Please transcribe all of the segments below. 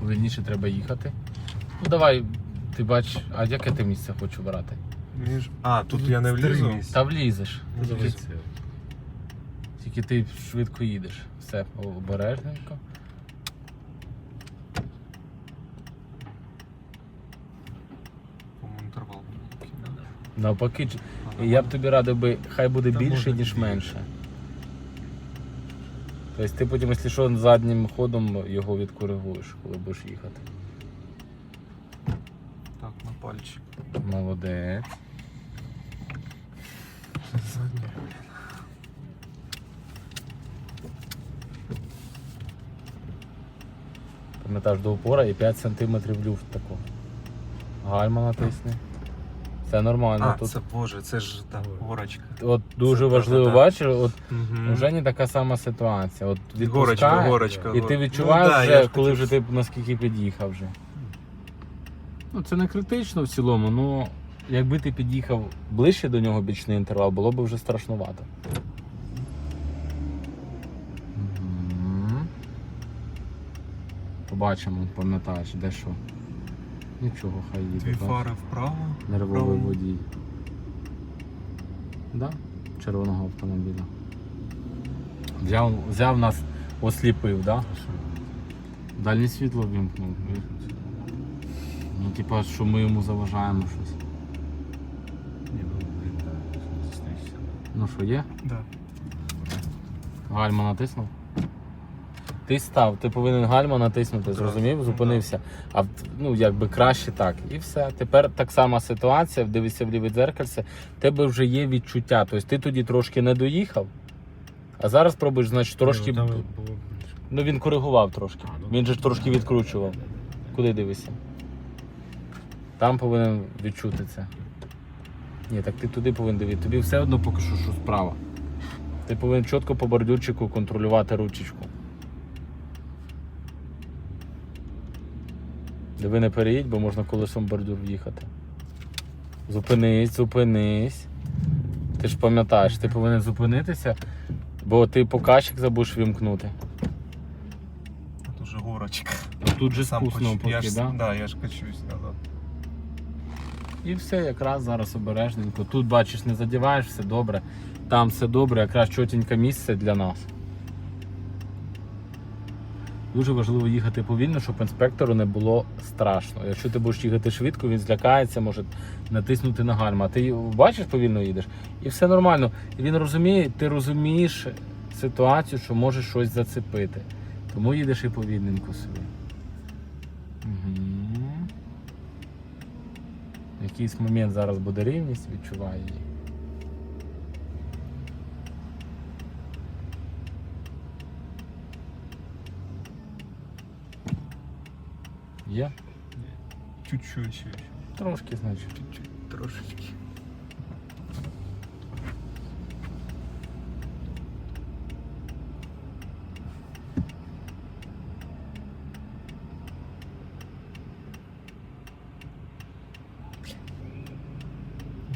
Повільніше треба їхати. Ну давай, ти бач, а яке ти місце? Мені ж- А, тут я не влізу. Та влізеш. Ну, Тільки, тільки ти швидко їдеш. Все, обережненько. По-моєму, інтервал. Навпаки, ч- я б тобі радив би, хай буде Та більше, може ніж менше. Тобто ти потім, якщо що, заднім ходом його відкоригуєш, коли будеш їхати. Так, на пальчик. Молодець. Заднє. Пам'ятаєш до упора і 5 см люфт такого. Гальма натисни. Все нормально. А, Тут це боже, це ж та горочка. от дуже це важливо, та-та-та. бачиш, от Угу. у Жені така сама ситуація. От Горочка, горочка. і ти відчуваєш, Ну, да, вже, коли хотів- вже ти наскільки під'їхав вже. Ну, це не критично в цілому, ну якби ти під'їхав ближче до нього бічний інтервал, було б вже страшнувато. Побачимо, пам'ятаєш, де що. Нічого, хай їде. Дві фари вправо. Нервовий водій. Да? Червоного автомобіля. Взяв, взяв нас, осліпив, да? Дальнє світло вимкнув. Ну, типа, що ми йому заважаємо щось. Ну що, є? Да. Гальма натиснув? Ти став, ти повинен гальма натиснути, зрозумів, зупинився. А ну якби краще так. І все. Тепер так сама ситуація, дивишся в ліве дзеркальце, тебе вже є відчуття. Тобто ти тоді трошки не доїхав, а зараз пробуєш, значить, трошки. Було Ну він коригував трошки. Ну, Він же ж трошки відкручував. Куди дивишся? Там повинен відчути це. Ні, так ти туди повинен дивитися. Тобі все одно поки що, що справа. Ти повинен чітко по бордюрчику контролювати ручечку. Диви не переїдь, бо можна колесом бордюр в'їхати. Зупинись, зупинись. Ти ж пам'ятаєш, ти повинен зупинитися, бо ти показчик забудеш вімкнути. Тут уже горочка. Ну, Тут же Сам спусно поч- я ж, да? да, я ж качусь назад. І все, якраз зараз обережненько. Тут бачиш, не задіваєш, все добре. Там все добре, якраз чотеньке місце для нас. Дуже важливо їхати повільно, щоб інспектору не було страшно. Якщо ти будеш їхати швидко, він злякається, може натиснути на гальма. Ти бачиш, повільно їдеш, і все нормально. І він розуміє, ти розумієш ситуацію, що можеш щось зацепити. Тому їдеш і повільненько собі. Угу. Якийсь момент зараз буде рівність, відчуваю її. Є? Чуть-чуть. Трошки, значить. Чуть-чуть. Трошечки.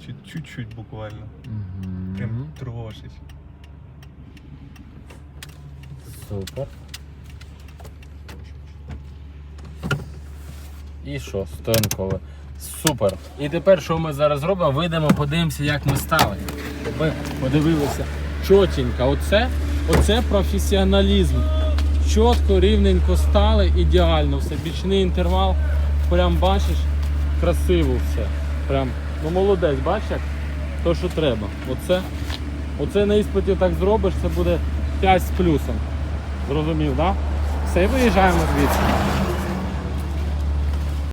Чуть- Чуть-чуть буквально. Угу. Прям трошечки. Супер. І що? Стоянкове. Супер. І тепер що ми зараз зробимо? Вийдемо, подивимося, як ми стали. Ми подивилися чотенько. Оце, оце професіоналізм. Чітко, рівненько стали, ідеально все. Бічний інтервал. Прям бачиш, красиво все. Прям, ну молодець, бачиш? То, що треба. Оце, оце на іспиті так зробиш, це буде 5 з плюсом. Зрозумів, так? Да? Все, виїжджаємо звідси.